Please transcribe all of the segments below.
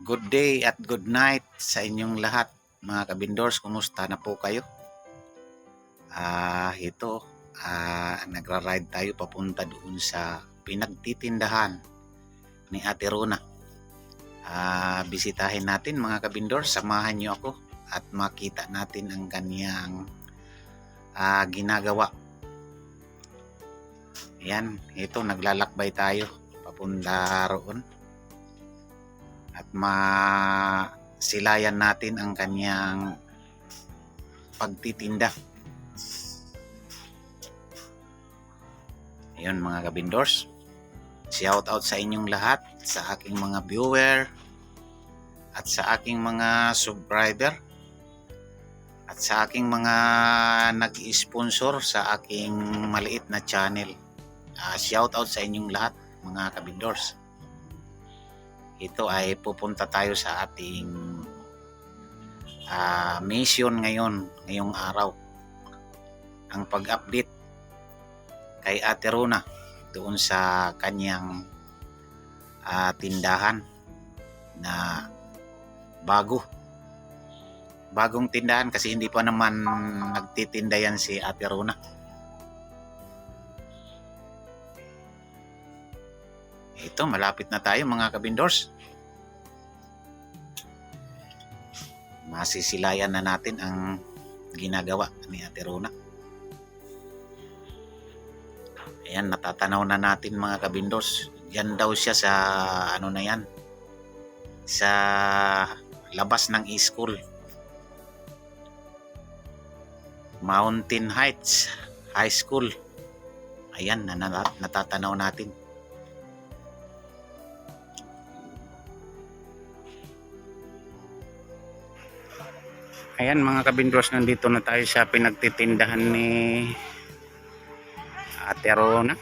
Good day at good night sa inyong lahat mga kabindors. Kumusta na po kayo? Ah, ito, ah, nagra-ride tayo papunta doon sa pinagtitindahan ni Ate Rona. Ah, bisitahin natin mga kabindors. Samahan niyo ako at makita natin ang kanyang ah, ginagawa. Yan, ito naglalakbay tayo papunta roon at masilayan natin ang kanyang pagtitinda. Ayun mga kabindors. Shout out sa inyong lahat, sa aking mga viewer at sa aking mga subscriber at sa aking mga nag-sponsor sa aking maliit na channel. Ah, shout out sa inyong lahat mga kabindors ito ay pupunta tayo sa ating ah, mission ngayon, ngayong araw. Ang pag-update kay Ate Rona doon sa kanyang ah, tindahan na bago. Bagong tindahan kasi hindi pa naman nagtitinda yan si Ate Rona. Ito, malapit na tayo mga kabindors. Masisilayan na natin ang ginagawa ni Ate Rona. Ayan, natatanaw na natin mga kabindors. Yan daw siya sa ano na yan. Sa labas ng school. Mountain Heights High School. Ayan, na- natatanaw natin. Ayan mga kabindros, nandito na tayo sa pinagtitindahan ni Ate Rona.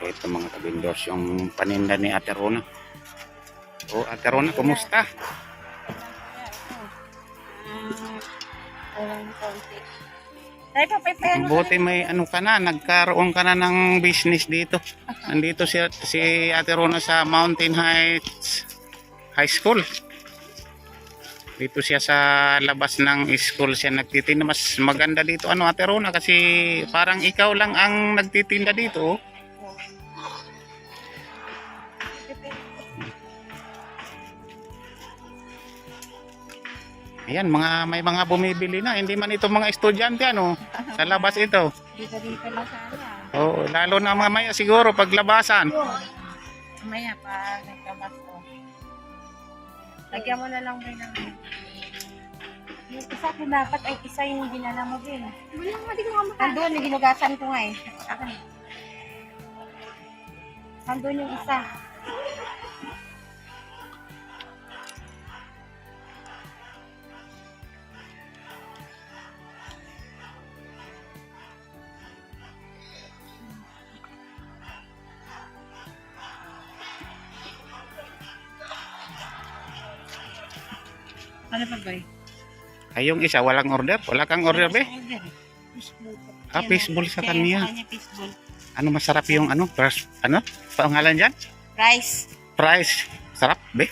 Ito mga kabindros, yung paninda ni Ate Rona. O Ate Rona, kumusta? Walang konti. Dahil pa, pepe, ano Buti may ano ka na, nagkaroon ka na ng business dito. Nandito si, si Ate Rona sa Mountain Heights High School. Dito siya sa labas ng school siya nagtitinda. Mas maganda dito ano Ate Rona kasi parang ikaw lang ang nagtitinda dito. oh. Ayan, mga may mga bumibili na. Hindi man ito mga estudyante ano. Sa labas ito. Dito dito lang sana. Oo, lalo na mamaya siguro paglabasan. Mamaya pa nagkabas ko. Lagyan mo na lang rin ng... Yung isa ko dapat ay isa yung ginala mo din. Wala nga, di ko nga makakita. Andun, yung ginugasan ko nga eh. Akin. Andun yung isa. Ano pa ba eh? Ay, yung isa, walang order? Wala kang order, be? Fishbowl. Ah, fishbowl sa kanya. Ano masarap yung ano? First, ano? Pangalan dyan? Rice. Price. Sarap, be?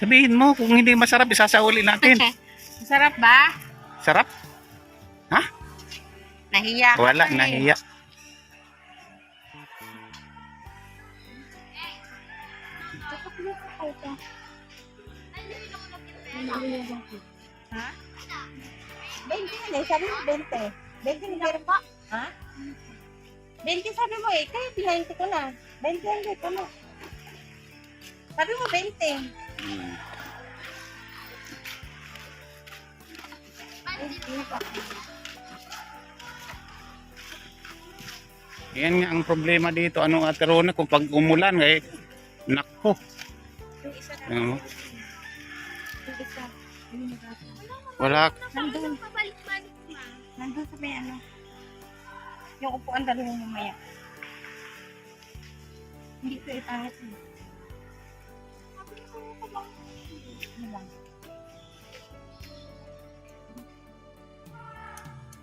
Sabihin mo, kung hindi masarap, isasauli natin. Masarap ba? Sarap? Nahiya ka Wala, eh. nahiya. Ha? 20 yan eh. Sabi mo 20. 20 ni pa. Ha? 20 sabi mo eh. Kaya 20 ko na. 20 yan dito mo. Sabi mo 20. Hmm. 20 pa. Yan nga ang problema dito. Ano, Ate Rona, kung pag umulan, eh, nakko. Yung isa na. Ano? Wala. Nandun. Nandun sa may ano. Yung upuan dali mo mamaya. Hindi ko ipangit mo.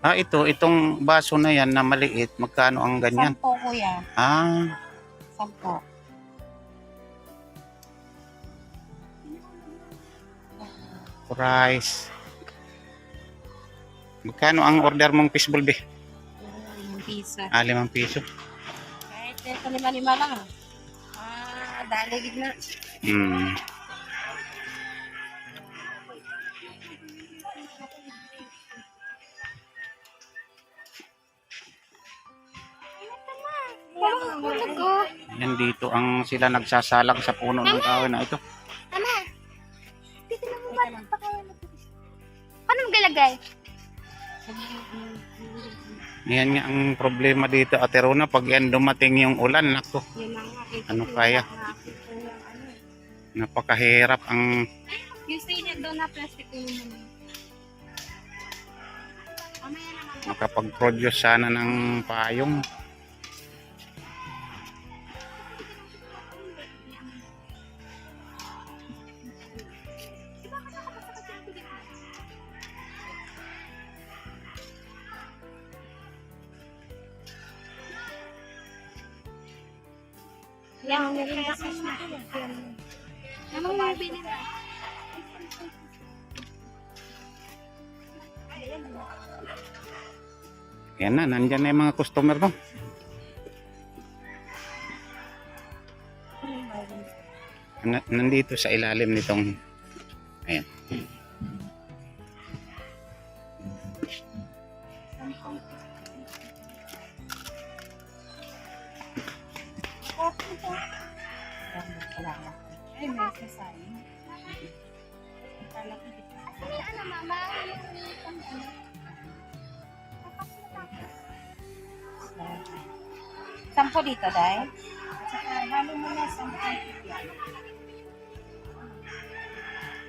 Ah, ito, itong baso na yan na maliit, magkano ang ganyan? Sampo, kuya. Ah. Sampo. Price. Magkano ang order mong fishball be? Yung piso. Ah, limang piso. Kahit ito lima-lima lang. Ah, daligid na. Hmm. Yan dito ang sila nagsasalang sa puno ng kahoy na ito. Kayo Paano magalagay? Yan nga ang problema dito, Ate Rona, pag yan dumating yung ulan, nako, Ano yung kaya? yung ano. napakahirap ang Yung stay niya doon na plastic ko yun naman. Mamaya na mamaya. makapag-produce sana ng payong. Yan, meron na kasi na. Ano mo bili na? Yan na, nandyan na yung mga customer mo. Na, nandito sa ilalim nitong Salamat. Ay, may sasayin. Ano yung ano mama? Yung ano? Sampo dito, Day. Saka, halo mo na sampo.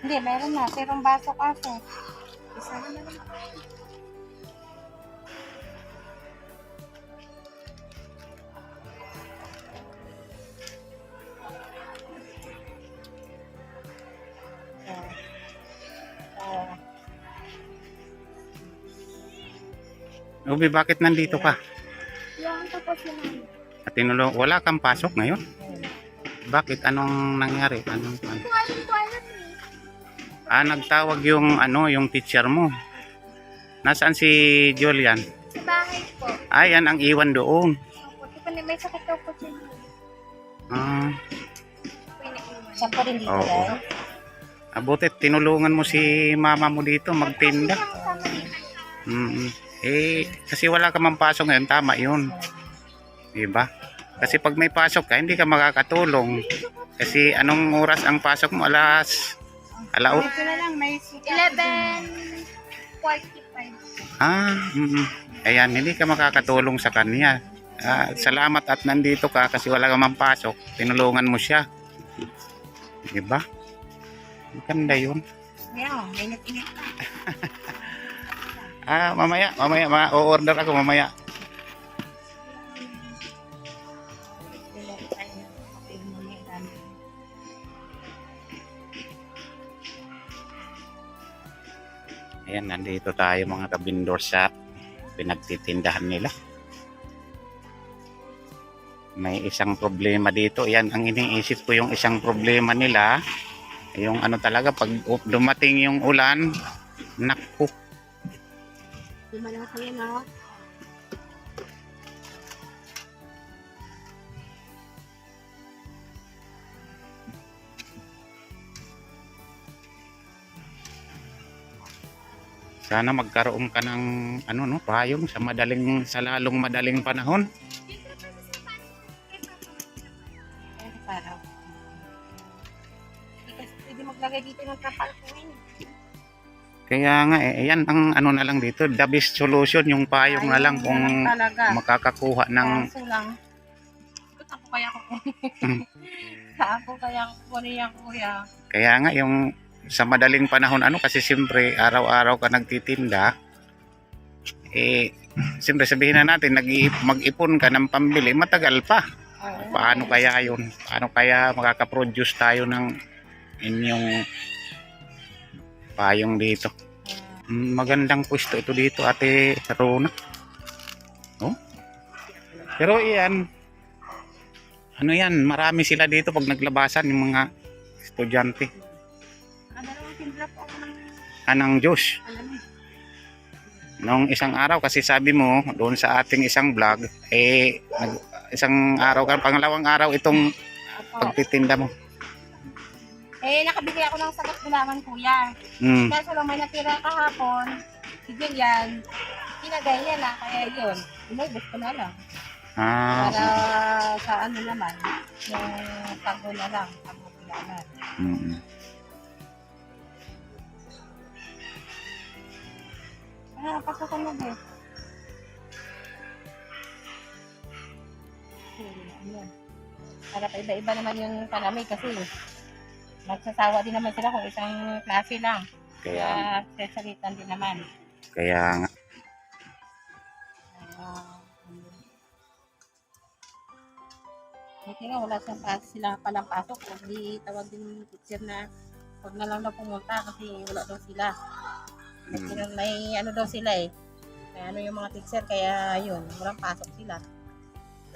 Hindi, meron na. Serong baso kaso. Isa na naman. Ubi, bakit nandito ka? Yung tapos yun. At tinulong, wala kang pasok ngayon? Bakit? Anong nangyari? Anong, ano? Ah, nagtawag yung ano, yung teacher mo. Nasaan si Julian? Sa bahay po. Ah, yan ang iwan doon. Opo, di may sakit daw po siya. Ah, Po naiwan. Sampo rin dito, Oo. Abutit, tinulungan mo si mama mo dito magtinda. Kasama niya. Mm Eh, kasi wala ka man pasok ngayon, tama yun. Diba? Kasi pag may pasok ka, hindi ka makakatulong. Kasi anong oras ang pasok mo? Alas, alaot. Ito na lang, may suka. 11.45. Ah, mm Ayan, hindi ka makakatulong sa kanya. Ah, salamat at nandito ka kasi wala ka man pasok. Tinulungan mo siya. Diba? Ganda yun. Yan, init-init na. Ah, mamaya, mamaya, ma-order ako mamaya. Ayan, nandito tayo mga kabindor sa pinagtitindahan nila. May isang problema dito. Yan, ang iniisip ko yung isang problema nila. Yung ano talaga, pag dumating yung ulan, naku, Lumalang kayo na. Sana magkaroon ka ng ano no, payong sa madaling sa lalong madaling panahon. Kaya nga eh, yan ang ano na lang dito, the best solution yung payong na lang kung talaga. makakakuha ng Kaso lang. Ba't ako kaya ko Mm. Ako kaya ko kunin yan, kuya. kaya nga yung sa madaling panahon ano kasi siyempre araw-araw ka nagtitinda eh siyempre sabihin na natin nag mag-ipon ka ng pambili matagal pa Oo. paano kaya yun paano kaya makaka-produce tayo ng inyong payong dito Magandang pwesto ito dito, Ate Rona. Oh? Pero iyan, ano yan, marami sila dito pag naglabasan yung mga estudyante. Anang Diyos. Nung isang araw, kasi sabi mo, doon sa ating isang vlog, eh, isang araw ka, pangalawang araw itong pagtitinda mo. Eh, nakabili ako ng sagot gulaman, kuya. Mm. Kaso lang may natira kahapon, si Julian, pinagay niya na, kaya yun, inubos ko na lang. Ah, Para sa ano naman, yung pagbo na lang, pagbo gulaman. mm. Ah, na din. Ano? Para pa iba-iba naman yung palamig kasi magsasawa din naman sila kung isang klase lang. Kaya, Kaya sasalitan din naman. kaya nga. Buti nga wala siyang pas sila palang pasok. Huwag di tawag din yung teacher na huwag na lang daw pumunta kasi wala daw sila. Kasi Mm. may ano daw sila eh. May ano yung mga teacher kaya yun, walang pasok sila.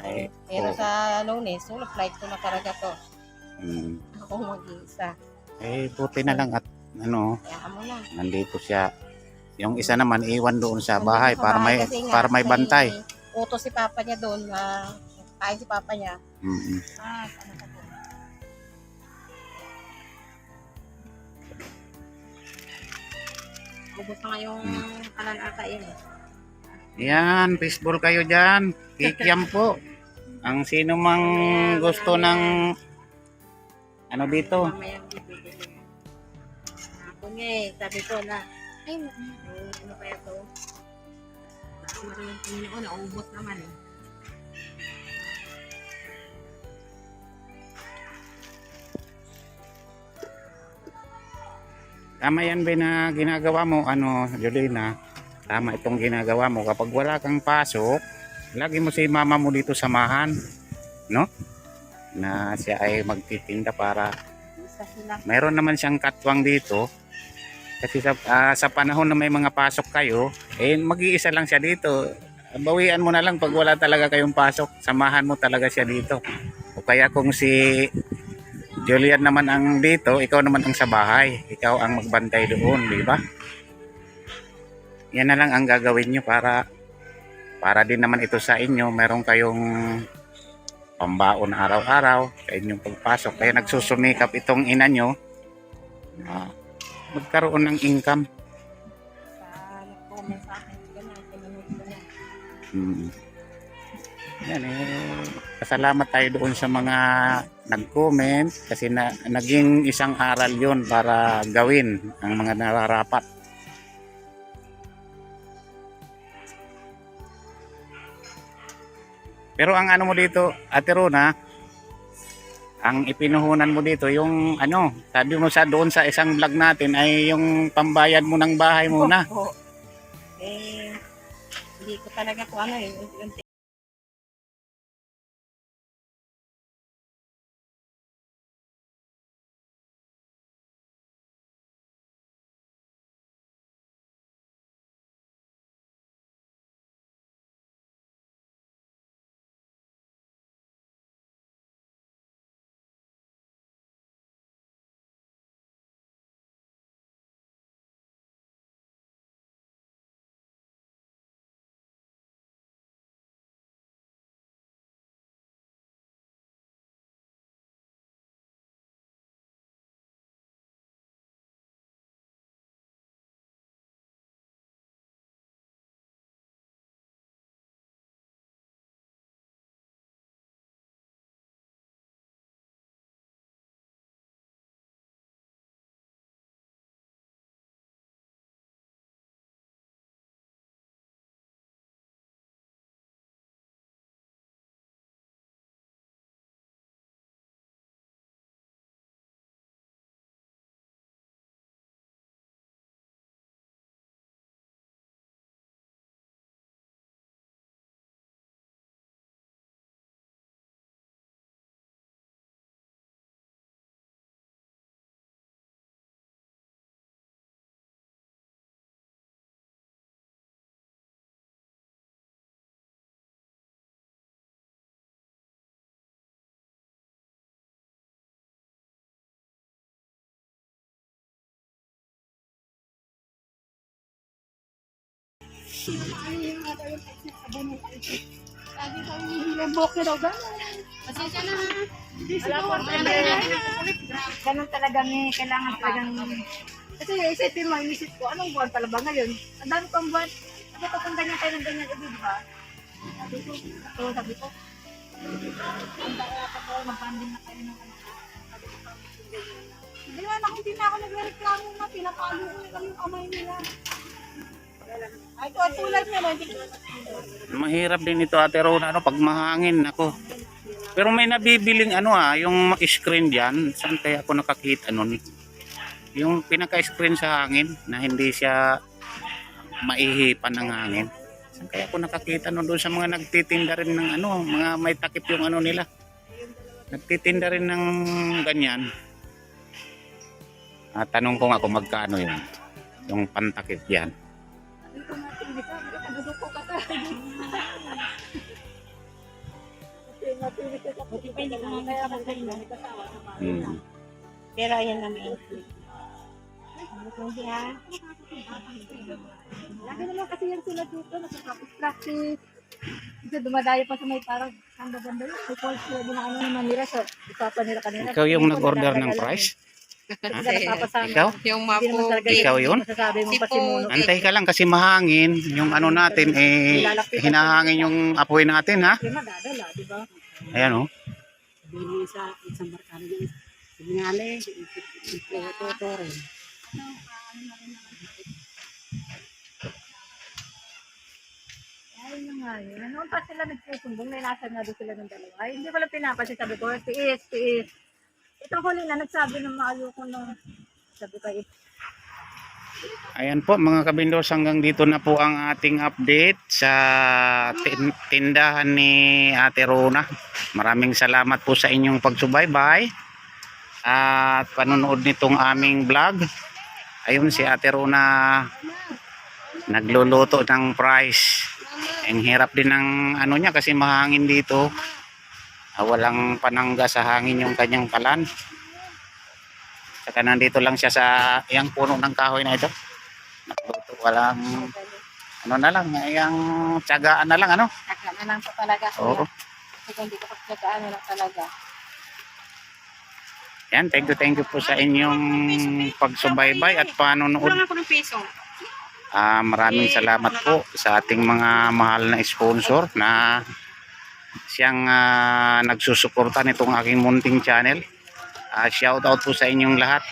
Eh, Pero oo. sa lunes, solo flight ko na talaga to. Mm. Ako mag-iisa. Eh, buti na lang at ano, Kaya mo na. nandito siya. Yung isa naman iwan doon sa bahay para may kasi nga, para may bantay. Utos si papa niya doon na kain si papa niya. Mm. Ah, ano doon? Ubus na nga yung kalan ata yun eh. Yan, baseball kayo diyan. Kikiam po. Ang sino mang gusto ng ano dito? Mamaya bibili. Ako nga eh, sabi ko na, ay, eh, ano kaya to? Rin yung Panginoon, naubos naman eh. Tama yan ba na ginagawa mo, ano, Jolina? Tama itong ginagawa mo. Kapag wala kang pasok, lagi mo si mama mo dito samahan. No? Na siya ay magtitinda para mayroon naman siyang katwang dito. Kasi sa, ah, sa panahon na may mga pasok kayo, eh mag-iisa lang siya dito. Bawian mo na lang pag wala talaga kayong pasok. Samahan mo talaga siya dito. O kaya kung si Julian naman ang dito, ikaw naman ang sa bahay. Ikaw ang magbantay doon, di ba? Yan na lang ang gagawin nyo para para din naman ito sa inyo. Meron kayong pambaon araw-araw sa inyong pagpasok. Kaya nagsusumikap itong ina nyo ah, magkaroon ng income. Sa nag-comment sa akin, gano'n, pinunod ko na. Mm. Yan eh. Pasalamat tayo doon sa mga nag-comment kasi na, naging isang aral yon para gawin ang mga nararapat. Pero ang ano mo dito, Ate Rona, ang ipinuhunan mo dito, yung ano, sabi mo sa doon sa isang vlog natin ay yung pambayad mo ng bahay muna. Opo. Eh, hindi ko talaga po ano eh, unti-unti Lagi kami nilibok na daw gano'n. Pasensya na. Wala po, Ganun talaga may kailangan talagang... Kasi isipin mo, inisip ko, anong buwan pala ba ngayon? Ang dami pang buwan. Sabi ko kung ganyan tayo ng ganyan, eh, di ba? Sabi ko, ito, sabi ko, ang dami ako, mag-banding na kayo ng ano. Sabi ko. Hindi na, ako, hindi na ako nagre-reklamo na, pinapalo ko yung kamay nila. Ay, at tulad ko Mahirap din ito ate Rona, ano, pag mahangin ako. Pero may nabibiling ano ah, yung screen diyan, saan kaya ako nakakita nun? Yung pinaka-screen sa hangin na hindi siya maihipan ng hangin. Saan kaya ako nakakita nun doon sa mga nagtitinda rin ng ano, mga may takip yung ano nila. Nagtitinda rin ng ganyan. Ah, tanong ko nga kung magkano yun. Yung pantakip yan. Dito natin, di ba? Naguduko ka ka. Buti pa hindi ko kaya ako ganyan, may kasawa sa. Hmm. Pero ayan na may include. Ano kung siya? Lagi naman kasi yan sila dito, nakakapag-practice. Kasi dumadayo pa sa may parang ganda-ganda yun. May calls sila din ano naman nila sa usapan nila kanina. Ikaw yung nag-order ng price? Eh. Napapasama. Ikaw? Yung Hindi naman talaga Ikaw yun? Si. Po. Antay ka lang kasi mahangin. Yung ano natin, eh, hinahangin yung apoy natin, ha? Madadala, di ba? Ayan, oh. Bili sa isang barkada yun. Sinyale, ito rin. Ay, na nga yun. Noon pa sila nagsusumbong, may nasa nga doon sila ng dalawa. Ay, hindi ko lang pinapansin. Sabi ko, tiis, tiis. Ito huli na, nagsabi ng maayo ko nung, sabi ko, eh, Ayan po mga kabindos, hanggang dito na po ang ating update sa tin- tindahan ni Ate Rona. Maraming salamat po sa inyong pagsubaybay at panonood nitong aming vlog. Ayun si Ate Rona nagluluto ng price. Ang hirap din ng ano niya kasi mahangin dito. Ah, walang panangga sa hangin yung kanyang palan. Saka nandito lang siya sa iyang puno ng kahoy na ito. Nakluto walang ano na lang, iyang tiyagaan na lang ano. saka na lang po talaga. Oo. Kasi hindi ko pagkakaan na lang talaga. Yan, thank you, thank you po sa inyong pagsubaybay at panonood. Ah, maraming salamat po sa ating mga mahal na sponsor na siyang ah, nagsusuporta nitong aking munting channel. Ah, shout out po sa inyong lahat.